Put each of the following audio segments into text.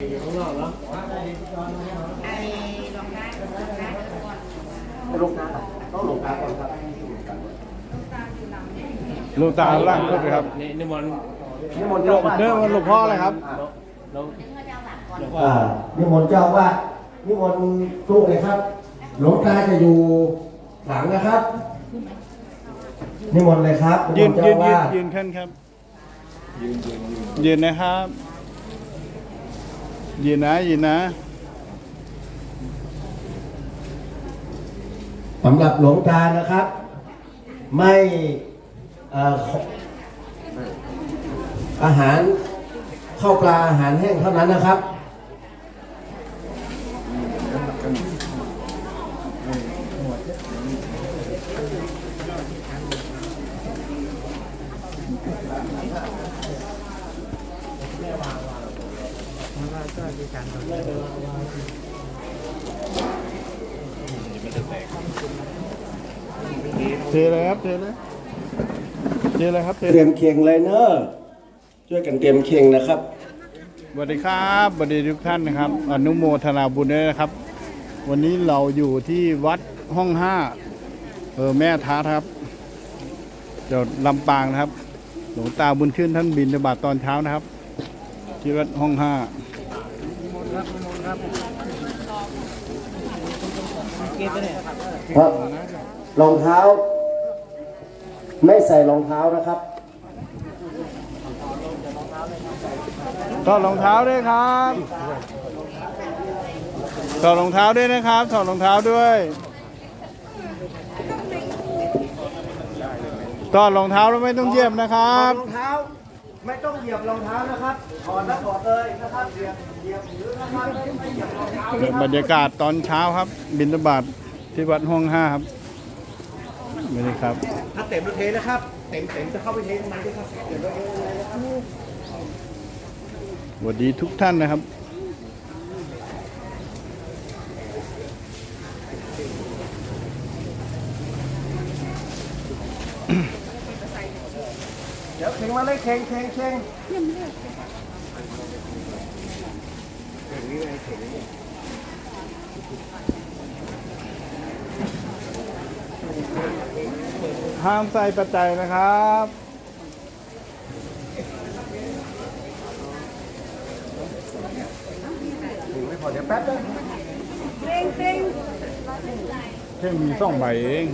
อยู่ข้างนอกเนาะไอ้ลองได้ลองได้ก่อนลงน้ำต้องลงน้ำก่อนครับหลวงตาล่างขึ้นไปครับนี่นิมนต์นิมนต์เจ้าอาวาสเดินวันหลวงพ่ออะไรครับแล้วหลวงพ่ออ่านิมนต์เจ้าอาวาสนิมนต์ลูกเลยครับ หลวงตาจะอยู่หลังนะครับ นิมนต์เลยครับยืนมต์ยืเจ้านอาวาสยืนขึ้นครับ ยืนนะครับ ยืนนะยืนนะสำหรับหลวงตานะครับ ไม่เอ่อขออาหารข้าวปลาอาหารแห้งเท่านั้นนะครับ เทเลยครับเทเลยเทเลยครับเทเตรียมเคียงเลยเนอะช่วยกันเตรียมเคียงนะครับสวัสดีครับสวัสดีทุกท่านนะครับ อนุโมทนาบุญด้วยนะครับ วันนี้เราอยู่ที่วัดห้องห้าเออแม่ท้าครับเดี๋ยวลำปางนะครับ หลวงตาบุญชื่นท่านบินบาตตอนเช้านะครับ ที่วัดห้องห้า ครับรองเท้า ไม่ใส่รองเท้านะครับ ถอดรองเท้าด้วยครับถอดรองเท้าด้วยนะครับถอดรองเท้าด้วยถอดรองเท้าแล้วไม่ต้องเยียบนะครับรองเท้า ไม่ต้องเหยียบรองเท้านะครับถอดแล้วถอดเลยนะครับเหยียบเหยียบหรือนะครับไม่เหยียบรองเท้าเดี๋ยวบรรยากาศตอนเช้าครับ บินบาตที่วัดห้องห้าครับไม่ได้ครับ ถ้าเต็มรถเทนะครับ เต็มเต็มจะเข้าไปเทข้างในด้วยครับเต็มรถเทเลยนะครับสวัสดีทุกท่านนะครับ เดี๋ ยวเข่งมาเลยเข่งเข่งเข่งห้ามใส่ปัจจัยนะครับไม่พอเดี๋ยวแป๊บนึงแค่มีสองใบเอง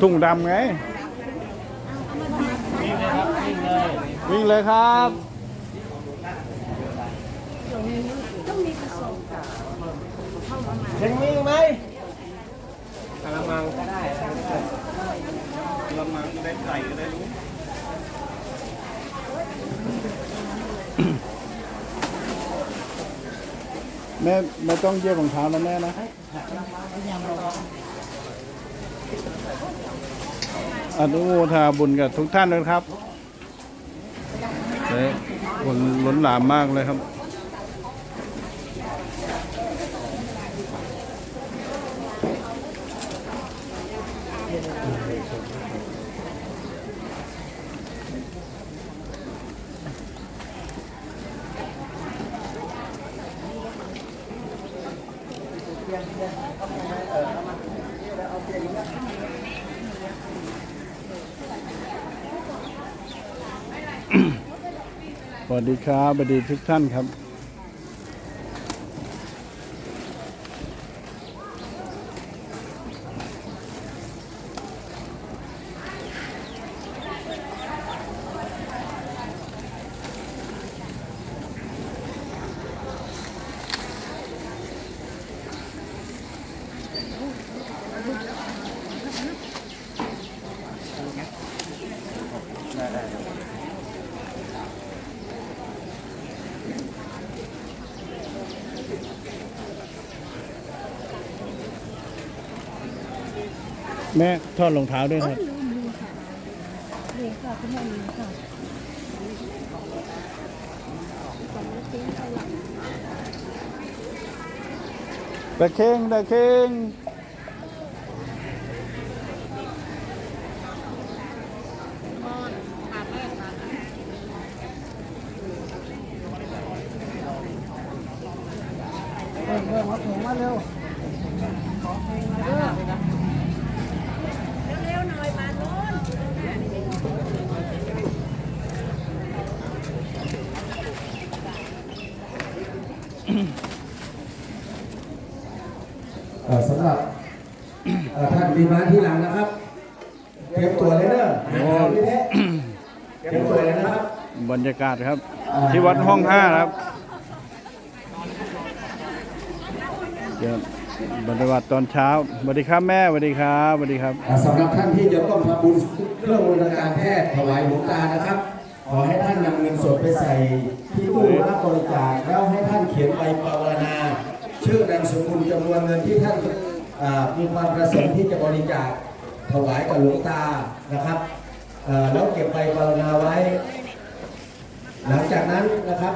ถุงดำไง วิ่งเลยครับเข่งมีอีกไหมกระมังก็ได้กระมังได้ใส่ก็ได้รู้แม่ไม่ต้องเหยียบรองเท้านะแม่นะ อนุโมทนาบุญกับทุกท่านนะครับเฮ้ยคนล้นหลามมากเลยครับ สวัสดีครับสวัสดีทุกท่านครับ แม่ทอดรองเท้าด้วยครับลืมลืมค่ะลืมค่ะคุณแม่ลืตะเข่งเข่งเร็วาถึงมาเร็ว สำหรับเอ่อท่านดีมาที่หลังนะครับเตรียมตัวเลยเนอะหาทางพี่เทะเตรียมตัวเลยนะครับ บรรยากาศครับ ที่วัดห้องห้าครับเดี๋ยวบรรยากาศตอนเช้าสวัสดีครับแม่สวัสดีครับสวัสดีครับอ่าสำหรับท่านที่จะต้องทำบุญเครื่องมือทางการแพทย์ถวายหลวงตานะครับ ขอให้ท่านนำเงินสดไปใส่ที่ตู้รับบริจาคแล้วให้ท่านเขียนใบปรารณา ชื่อนามสกุลจำนวนเงินที่ท่านมีความประสงค์ที่จะบริจาคถวายกับหลวงตานะครับแล้วเก็บใบปรารณาไว้ หลังจากนั้นนะครับ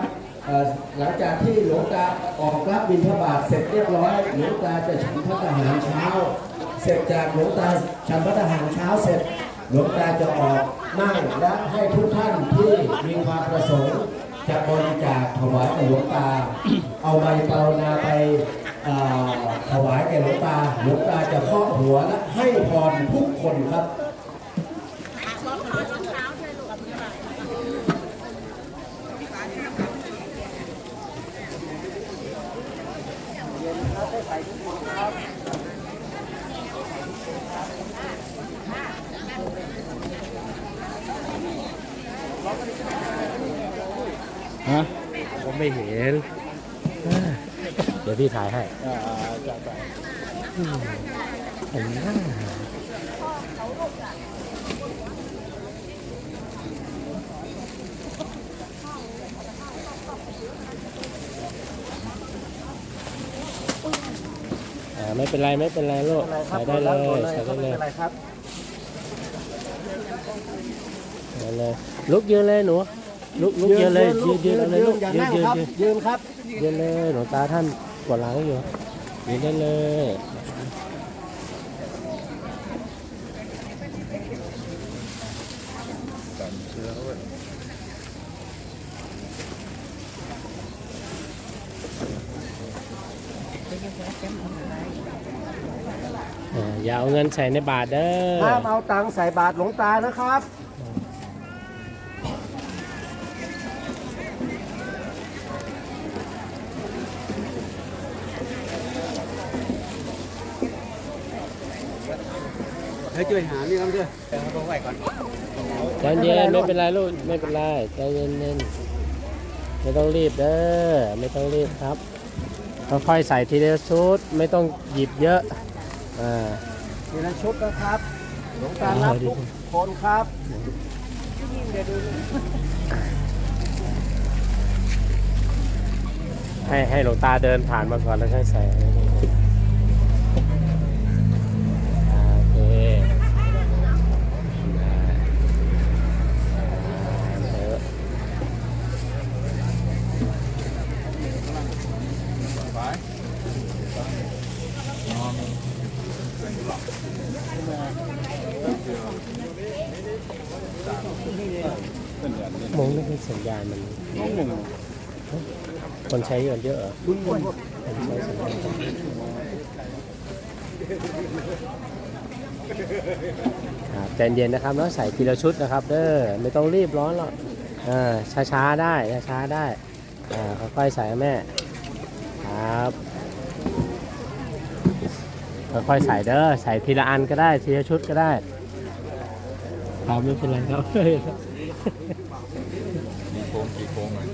หลังจากที่หลวงตาออกรับบิณฑบาตเสร็จเรียบร้อยหลวงตาจะฉันพระทหารเช้า เสร็จจากหลวงตาฉันพระทหารเช้าเสร็จ หลวงตาจะออกนั่งและให้ทุกท่านที่มีความประสงค์จะบริจาคถวายกับหลวงตา เอาใบปรารณาไปถวายแก่หลวงตา หลวงตาจะเคาะหัวและให้พรทุกคนครับฮะผมไม่เห็น ดี๋ยวพี่ถ่ายให้อ่าจัดไปอ่าไม่เป็นไรไม่เป็นไรลูกใส่ได้เลยใส่ได้เลยครับใส่เลยลุกยืนเลยหนูลุกลุกยืนเลยยืนยืนเอาเลยลูกอย่ายืนนั่งยืนครับยืนยืนครับยืนเลยหลวงตาท่าน กดหลังอยู่ยืนได้เลยอ่าอย่าเอาเงินใส่ในบาทเด้อห้ามเอาตังค์ใส่บาตรหลวงตานะครับ ให้ช่วยหานี่ครับด้วยเดี๋ยวเขาไหวก่อนใจเย็นไม่เป็นไรลูกไม่เป็นไรใจเย็นเย็นไม่ต้องรีบเด้อไม่ต้องรีบครับค่อยๆใส่ทีละชุดไม่ต้องหยิบเยอะอ่าทีละชุดนะครับหลวงตารับทุกคนครับให้ให้หลวงตาเดินผ่านมาก่อนแล้วค่อยใส่อ่าโอเคได้อ่าเดี๋ยว มองไม่เห็นสัญญาณมันห้องหนึ่งคนใช้กันเยอะเหรอคนใช้สัญญาณครับใจเย็นนะครับเนาะใส่ทีละชุดนะครับ เด้อไม่ต้องรีบร้อนหรอกอ่าช้าๆได้ช้าๆได้อ่าค่อยๆใส่นะแม่ ครับค่อยๆใส่เด้อใส่ทีละอันก็ได้ทีละชุดก็ได้ครับไม่เป็นไรครับ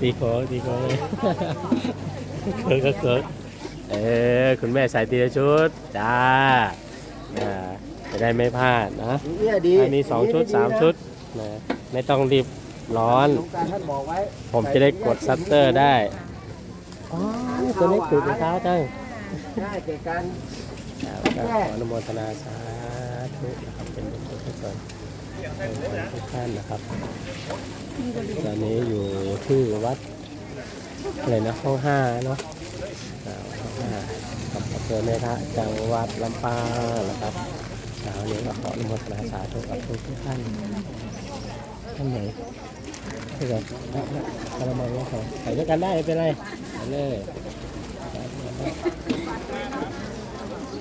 ตีโค้งตีโค้งเลยเคิร์กก็เคิร์กเออคุณแม่ใส่ตีละชุดจ้าอ่าจะได้ไม่พลาดนะเนี่ยดีถ้ามีสองชุดสามชุดนะไม่ต้องรีบร้อนหลวงตาท่านบอกไว้ผมจะได้กดซัตเตอร์ได้อ๋อ ตัวนี้ตื่นเช้าจังได้เกิดการครับก็ขออนุโมทนาสาธุนะครับเป็นบุญกุศลทุกท่านนะครับ ตอนนี้อยู่ที่วัดอะไรนะห้องห้าเนาะอ่าห้องห้ากับอำเภอแม่ทะจังหวัดลำปางนะครับเช้านี้ก็ขออนุโมทนาสาธุกับทุกท่านท่านไหนถ้าเกิดกระมังก็ขอใส่ด้วยกันได้ไม่เป็นไรไปเลย Thank you.